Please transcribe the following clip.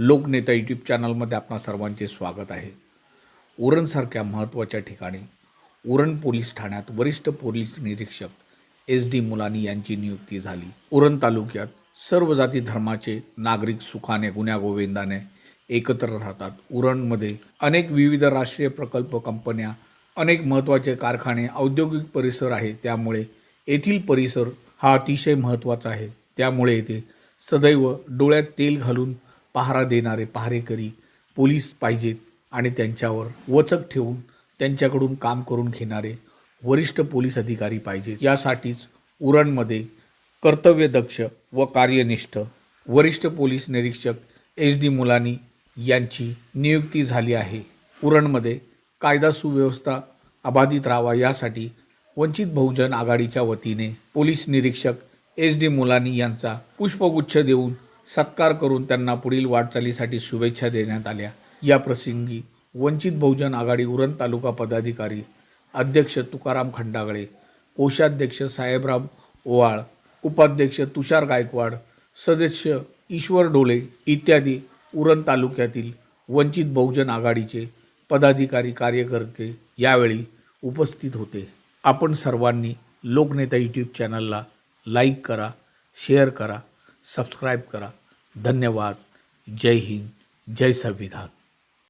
लोकनेता YouTube चॅनलमध्ये आपणा सर्वांचे स्वागत आहे. उरणसारख्या महत्त्वाच्या ठिकाणी उरण पोलीस ठाण्यात वरिष्ठ पोलीस निरीक्षक एस डी मुलानी यांची नियुक्ती झाली. उरण तालुक्यात सर्व जाती धर्माचे नागरिक सुखाने गुण्यागोविंदाने एकत्र राहतात. उरणमध्ये अनेक विविध राष्ट्रीय प्रकल्प कंपन्या अनेक महत्त्वाचे कारखाने औद्योगिक परिसर आहे. त्यामुळे येथील परिसर हा अतिशय महत्त्वाचा आहे. त्यामुळे येथे सदैव डोळ्यात तेल घालून पहारा देणारे पहारेकरी पोलीस पाहिजेत आणि त्यांच्यावर वचक ठेवून त्यांच्याकडून काम करून घेणारे वरिष्ठ पोलीस अधिकारी पाहिजेत. यासाठीच उरणमध्ये कर्तव्यदक्ष व कार्यनिष्ठ वरिष्ठ पोलीस निरीक्षक एच डी मुलानी यांची नियुक्ती झाली आहे. उरणमध्ये कायदा सुव्यवस्था अबाधित राहावा यासाठी वंचित बहुजन आघाडीच्या वतीने पोलीस निरीक्षक एच डी मुलानी यांचा पुष्पगुच्छ देऊन सत्कार करून त्यांना पुढील वाटचालीसाठी शुभेच्छा देण्यात आल्या. या प्रसंगी वंचित बहुजन आघाडी उरण तालुका पदाधिकारी अध्यक्ष तुकाराम खंडागळे कोषाध्यक्ष साहेबराव ओवाळ उपाध्यक्ष तुषार गायकवाड सदस्य ईश्वर डोले इत्यादी उरण तालुक्यातील वंचित बहुजन आघाडीचे पदाधिकारी कार्यकर्ते यावेळी उपस्थित होते. आपण सर्वांनी लोकनेता यूट्यूब चॅनलला लाईक करा शेअर करा. सबस्क्राईब करा। धन्यवाद। जय हिंद। जय संविधान।